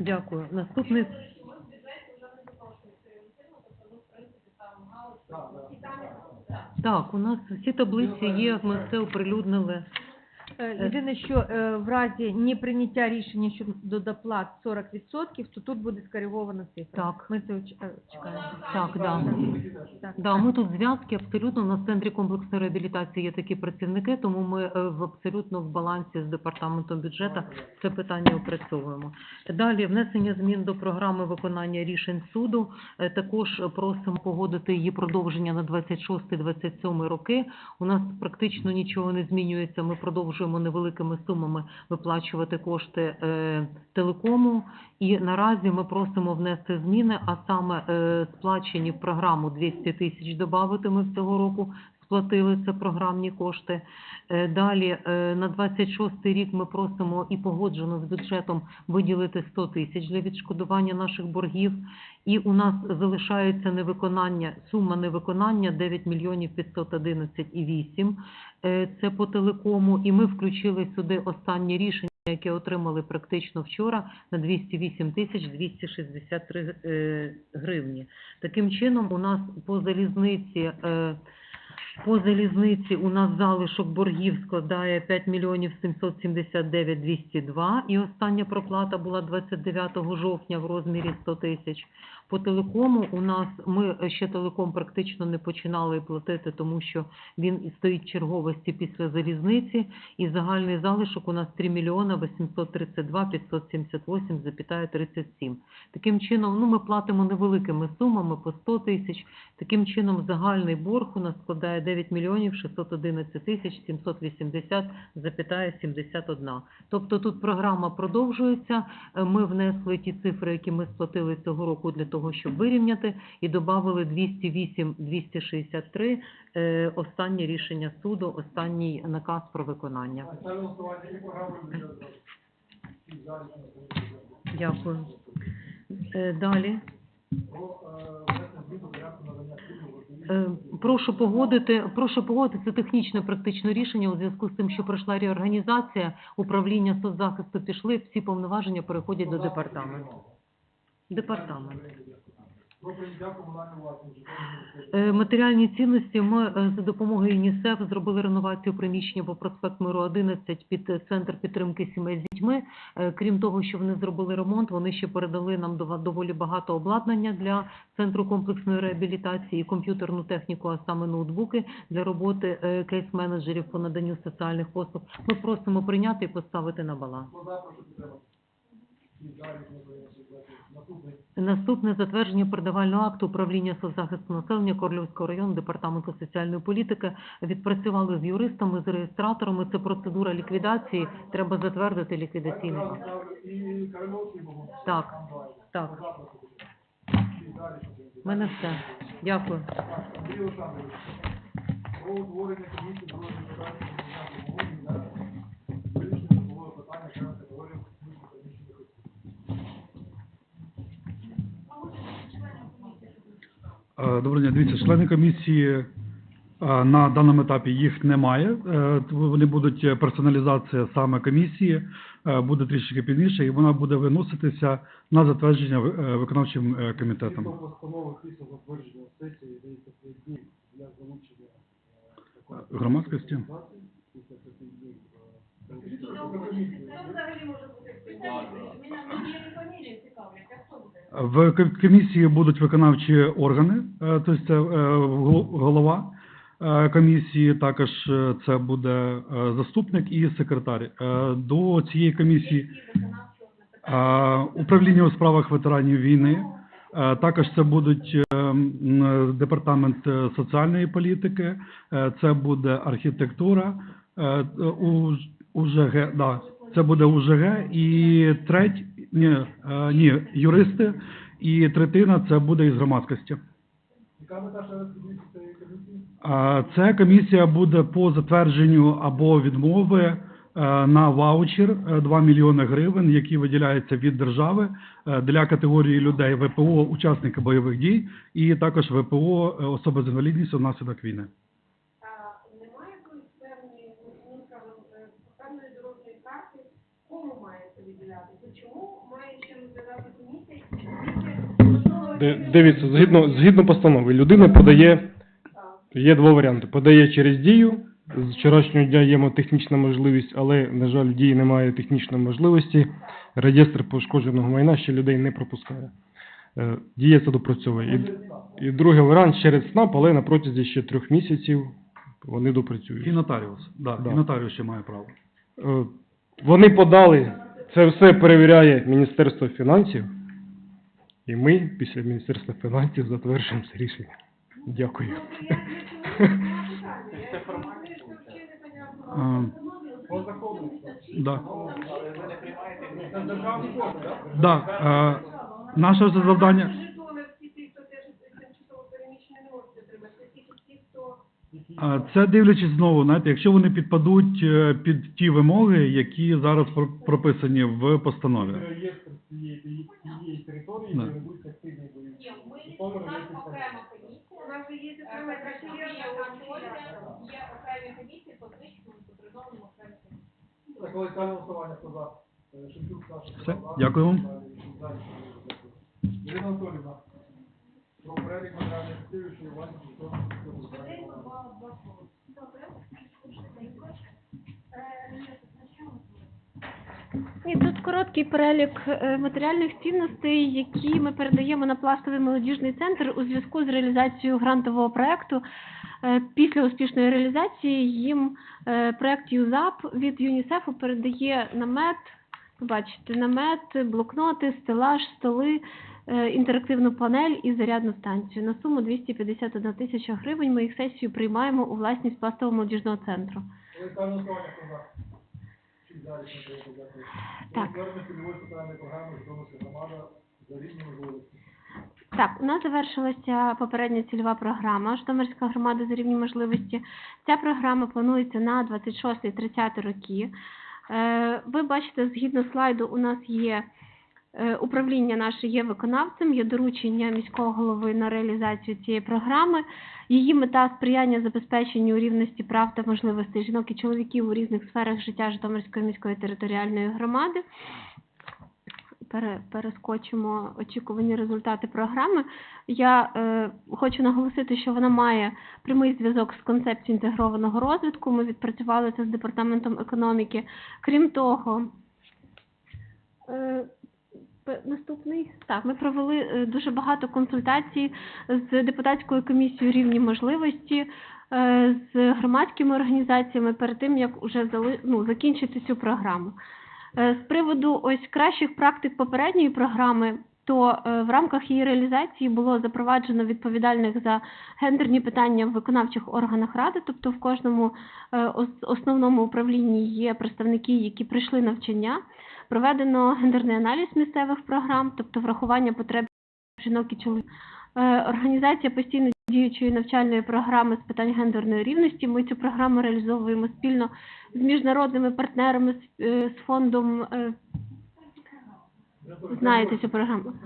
Дякую. Наступний так, у нас всі таблиці є, ми все оприлюднили. Е, Єдине, що е, в разі неприйняття рішення щодо доплат 40%, то тут буде скоригована цифра. Так. Ми це оч- е, чекаємо. Так, да. Так. Да, ми тут зв'язки абсолютно. У нас в центрі комплексної реабілітації є такі працівники, тому ми е, в абсолютно в балансі з департаментом бюджету це питання опрацьовуємо. Далі внесення змін до програми виконання рішень суду. Е, Також просимо погодити її продовження на 26-27 роки. У нас практично нічого не змінюється. Ми продовжуємо невеликими сумами виплачувати кошти е, телекому. І наразі ми просимо внести зміни, а саме е, сплачені в програму 200 тисяч додати ми цього року сплатили це програмні кошти. Е, Далі е, на 26 рік ми просимо і погоджено з бюджетом виділити 100 тисяч для відшкодування наших боргів. І у нас залишається невиконання, сума невиконання 9 мільйонів 511 і 8. Е, Це по телекому. І ми включили сюди останнє рішення, яке отримали практично вчора на 208 тисяч 263 е, гривні. Таким чином, у нас по залізниці по залізниці у нас залишок боргів складає 5 мільйонів 779 202 і остання проплата була 29 жовтня в розмірі 100 тисяч. По телекому у нас ми ще телеком практично не починали платити, тому що він стоїть черговості після залізниці, і загальний залишок у нас 3 мільйона 832 578 37. Таким чином, ну ми платимо невеликими сумами по 100 тисяч. Таким чином, загальний борг у нас складає 9 мільйонів 611 тисяч 780 запятая 71. Тобто тут програма продовжується. Е, Ми внесли ті цифри, які ми сплатили цього року для того, щоб вирівняти, і додали 208 263 е, останнє рішення суду, останній наказ про виконання. Дякую. Е, Далі. Е, Прошу погодити, прошу погодити це технічне практичне рішення у зв'язку з тим, що пройшла реорганізація, управління соцзахисту пішли, всі повноваження переходять до департаменту. Департамент. Е, Матеріальні цінності ми е, за допомогою ЮНІСЕФ зробили реновацію приміщення по проспект Миру 11 під е, центр підтримки сімей з дітьми. Крім того, що вони зробили ремонт, вони ще передали нам доволі багато обладнання для центру комплексної реабілітації, комп'ютерну техніку, а саме ноутбуки для роботи кейс-менеджерів по наданню соціальних послуг. Ми просимо прийняти і поставити на баланс. Наступне затвердження передавального акту управління соцзахисту населення Корлівського району Департаменту соціальної політики. Відпрацювали з юристами, з реєстраторами. Це процедура ліквідації. Треба затвердити ліквідаційний акт. Так, так. У мене все. Дякую. Про утворення комісії про питання Доброго дня. Дивіться, члени комісії е, на даному етапі їх немає. Е, Вони будуть е, персоналізація саме комісії, е, буде трішки пізніше, і вона буде виноситися на затвердження е, виконавчим е, комітетом. Постанови після затвердження сесії дається 5 днів для залучення такої Громадськості. організації. Після 5 днів комісії. В комісії будуть виконавчі органи, тобто це е, голова е, комісії, також це буде заступник і секретар. До цієї комісії управління у справах ветеранів війни. Також це будуть департамент соціальної політики, це буде архітектура, УЖГ, да, це буде УЖГ і треть, ні, е, ні, юристи, і третина це буде із громадськості. Яка мета цієї комісії? Це комісія буде по затвердженню або відмови е, на ваучер е, 2 мільйони гривень, які виділяються від держави е, для категорії людей ВПО, учасники бойових дій, і також ВПО е, особи з інвалідністю внаслідок війни. немає якоїсь певної, ну скажімо, е, певної дорожньої карти, кому має починається виділяти, то чому має ще розглядати комісія? Комісія Ди- Дивіться, згідно, згідно постанови, людина подає, є два варіанти. Подає через дію. З вчорашнього дня є технічна можливість, але, на жаль, в дії немає технічної можливості. Реєстр пошкодженого майна ще людей не пропускає. Е, Дія це допрацьовує. І, і другий варіант через СНАП, але на протязі ще трьох місяців вони допрацюють. І нотаріус, да, Да. і нотаріус ще має право. Е, Вони подали, це все перевіряє Міністерство фінансів, і ми після Міністерства фінансів затверджуємо це рішення. Дякую. Да. Да. Е, наше завдання. житомир, всі ті, хто теж тимчасово переміщені, не можуть отримати. Це тільки ті, хто А Це дивлячись знову, знаєте, якщо вони підпадуть е, під ті вимоги, які зараз про- прописані в постанові. Реєстр цієї, цієї території, активні у нас же є окрема красива, Є окремі комісії по знищенню централізованому окремі комісії. Коли ставимо голосування, хто за? Е, Шевчук, Саша, Все, дякую вам. Ірина Анатоліївна, будинку. І тут короткий перелік е, матеріальних цінностей, які ми передаємо на пластовий молодіжний центр у зв'язку з реалізацією грантового проекту. Е, Після успішної реалізації їм е, проект ЮЗАП від ЮНІСЕФу передає намет, побачите, намет, блокноти, стелаж, столи, інтерактивну панель і зарядну станцію. На суму 251 тисяча гривень ми їх сесію приймаємо у власність пластового молодіжного центру. Так. Так, у нас завершилася попередня цільова програма Житомирська громада за рівні можливості. Ця програма планується на 26-30 роки. Е, Ви бачите, згідно слайду, у нас є е, управління наше є виконавцем, є доручення міського голови на реалізацію цієї програми. Її мета сприяння забезпеченню рівності прав та можливостей жінок і чоловіків у різних сферах життя Житомирської міської територіальної громади перескочимо очікувані результати програми. Я е, хочу наголосити, що вона має прямий зв'язок з концепцією інтегрованого розвитку. Ми відпрацювали це з департаментом економіки. Крім того, е, наступний так, ми провели е, дуже багато консультацій з депутатською комісією рівні можливості. е, З громадськими організаціями перед тим як уже ну, закінчити цю програму. Е, З приводу ось кращих практик попередньої програми, то е, в рамках її реалізації було запроваджено відповідальних за гендерні питання в виконавчих органах ради, тобто в кожному е, основному управлінні є представники, які прийшли навчання. Проведено гендерний аналіз місцевих програм, тобто врахування потреб жінок і чоловіків. Е, Організація постійно діючої навчальної програми з питань гендерної рівності. Ми цю програму реалізовуємо спільно з міжнародними партнерами, е, з фондом. Знаєте цю програму?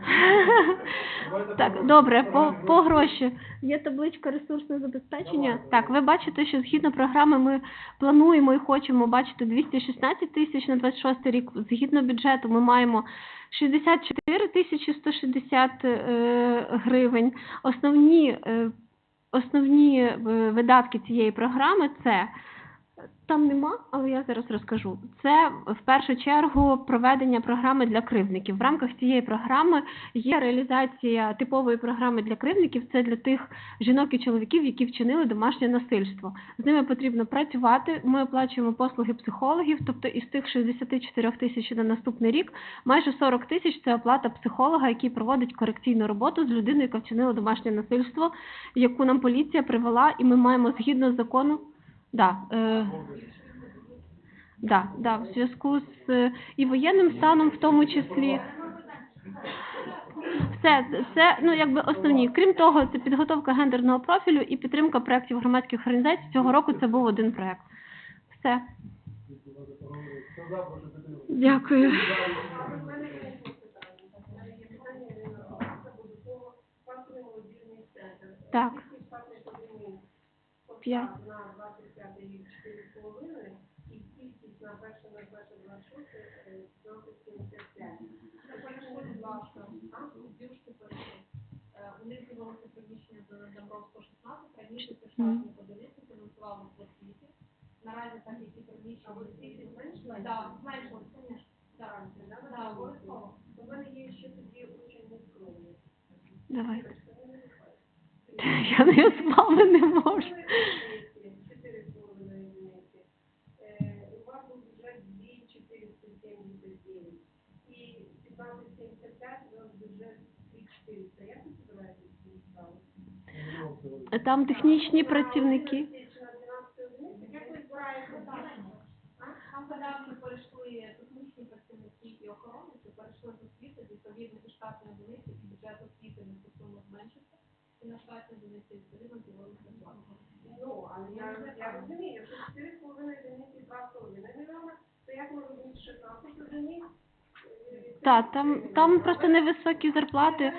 Так, добре, по, по гроші. Є табличка ресурсне забезпечення. Так, ви бачите, що згідно програми ми плануємо і хочемо бачити 216 тисяч на 26 рік. Згідно бюджету ми маємо 64 тисячі 160 е, гривень. Основні, е, основні е, видатки цієї програми це там нема, але я зараз розкажу. Це в першу чергу проведення програми для кривдників. В рамках цієї програми є реалізація типової програми для кривдників. Це для тих жінок і чоловіків, які вчинили домашнє насильство. З ними потрібно працювати. Ми оплачуємо послуги психологів, тобто із тих 64 тисяч на наступний рік, майже 40 тисяч це оплата психолога, який проводить корекційну роботу з людиною, яка вчинила домашнє насильство, яку нам поліція привела, і ми маємо згідно з закону. Да, е, да, да, в зв'язку з е, і воєнним станом в тому числі. Все, це ну якби основні. Крім того, це підготовка гендерного профілю і підтримка проєктів громадських організацій. Цього року це був один проєкт. Все на першому першому маршруті е, зробити інтерпляцію. Ну, перейшли, будь ласка, там дівчинки перейшли. Е, у них з'явилося приміщення до Замбровського 16, раніше це штатні одиниці фінансували в освіті. Наразі так, які приміщення в освіті зменшилися? Так, зменшилися, звісно. Так, обов'язково. У мене є ще тоді учень не скромний. Давай. Я не з вами не можу. Там технічні працівники. Чи на 12 одиниці? Як ви збираєтесь? Там податки перейшли технічні працівники і охоронці, перейшли з освіти, відповідно і бюджет освіти не стосовно зменшився, і на штатні одиниці відповідно з'явилися зарплати. Але я, я розумію, що 4,5 одиниці 2,5 мільйона, то як може бути 16 одиниць? Так, там, там просто невисокі зарплати.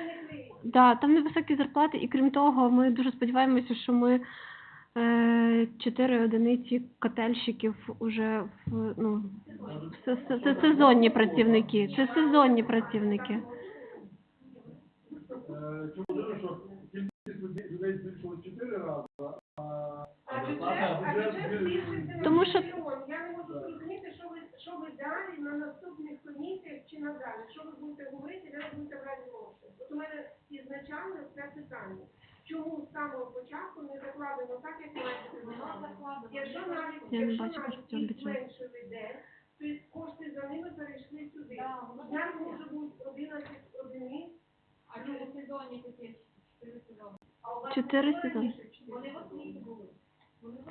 Да, там невисокі зарплати, і крім того, ми дуже сподіваємося, що ми е, чотири одиниці котельщиків уже в ну це, це, це сезонні працівники. Це сезонні працівники. Е, Чому що кількість людей збільшилось чотири рази, а Тому що- мільйон. Я не можу зрозуміти, що ви, далі на наступних комісіях чи надалі. Що ви будете говорити, де ви будете брати гроші? От у мене ізначально це питання. Чому з самого початку не закладено так, як має? Якщо навіть, Я якщо навіть зменшили день, то кошти за ними перейшли сюди. Як може бути 11 одиниць, А ті у сезоні такі чотири сезони. а у вас Чотири сезони. Вони в освіті були.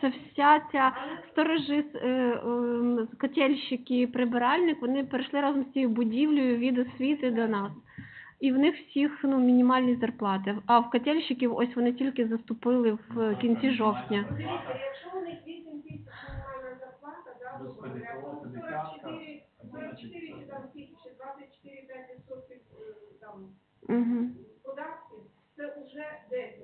Це вся ця сторожи, е, е, котельщики, прибиральник, вони перейшли разом з цією будівлею від освіти до нас. І в них всіх ну, мінімальні зарплати. А в котельщиків ось вони тільки заступили в кінці жовтня. Дивіться, якщо у них 8 тисяч мінімальна зарплата, да, то 44, 44 чи там чи 24 відсотків е, там податків, це вже 10 тисяч.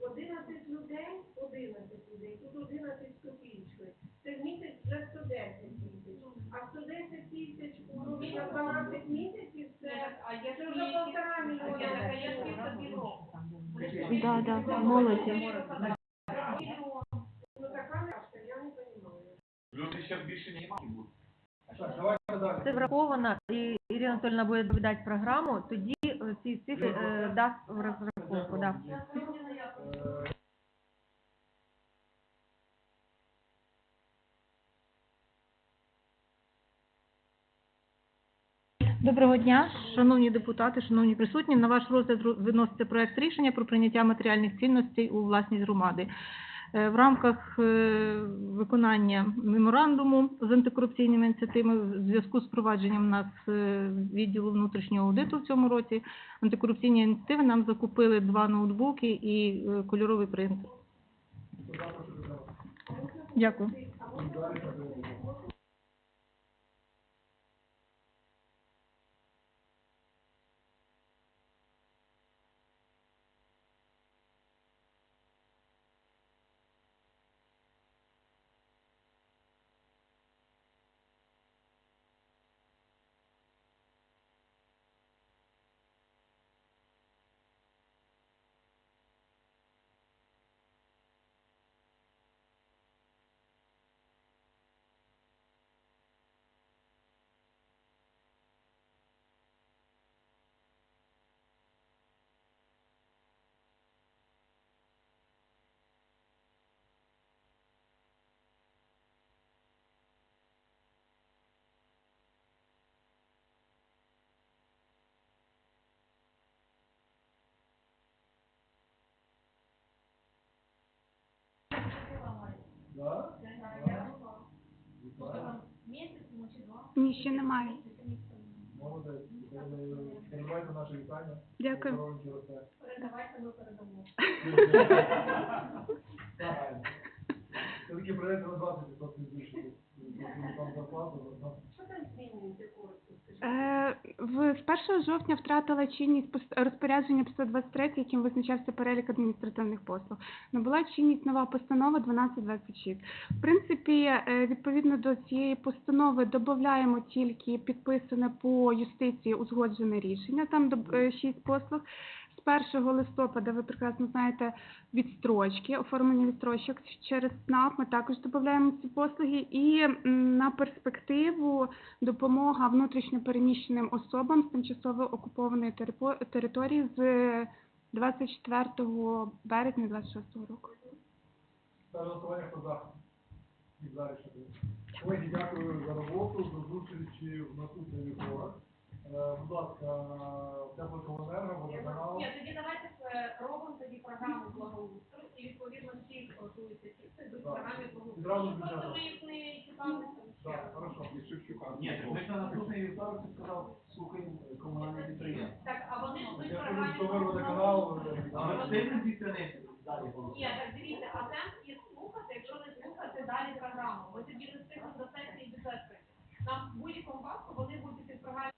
11 людей, 11 людей, тут 11 з копійкою. Це в місяць вже 110 тисяч. А 110 тисяч умножити на 12 місяців, це, це вже полтора мільйона. Да, да, молоді. Ну така няшка, я не розумію. Люди ще більше не будуть. Це враховано, і Ірина Анатольовна буде доповідати програму, тоді е, ці цифри е, дасть в розрахунку. Да. Доброго дня, шановні депутати, шановні присутні. На ваш розгляд виноситься проект рішення про прийняття матеріальних цінностей у власність громади. Е, В рамках е, виконання меморандуму з антикорупційними ініціативами в зв'язку з впровадженням нас е, відділу внутрішнього аудиту в цьому році антикорупційні ініціативи нам закупили два ноутбуки і кольоровий принтер. Дякую. Ні, ще немає. Передавайте наше вітання. Дякую. Передавайте, ми передамо. Все-таки прийдеться на 20% збільшити. Там зарплату. ну, Що там змінюється коротко? В з 1 жовтня втратила чинність розпорядження 523, яким визначався перелік адміністративних послуг. Набула чинність нова постанова 1226. В принципі, е, відповідно до цієї постанови додаємо тільки підписане по юстиції узгоджене рішення. Там доб- е, шість послуг. З 1 листопада, ви прекрасно знаєте, відстрочки, оформлення відстрочок через СНАП. Ми також додаємо ці послуги. І на перспективу допомога внутрішньо переміщеним особам з тимчасово окупованої території з 24 березня 26 року. Голосування, хто за. І за. Колеги, дякую за роботу, до зустрічі в наступний вівторок. Е, будь ласка, теплокомунерго, водоканал. Ні, тоді давайте е, робимо тоді програму благоустрою і відповідно всі готуються ці до програми благоустрою. Просто ви їх не чіпали. Так, хорошо. Ні, ми на наступний вівторок ти сказав, слухай комунальні підприємства. Так, а вони будуть програмі благоустрою. А це не відстанеться. Ні, так дивіться, а там і слухати, якщо не слухати далі програму. Ми тоді не встигнемо до сесії бюджет. Нам в будь-якому випадку вони будуть в програмі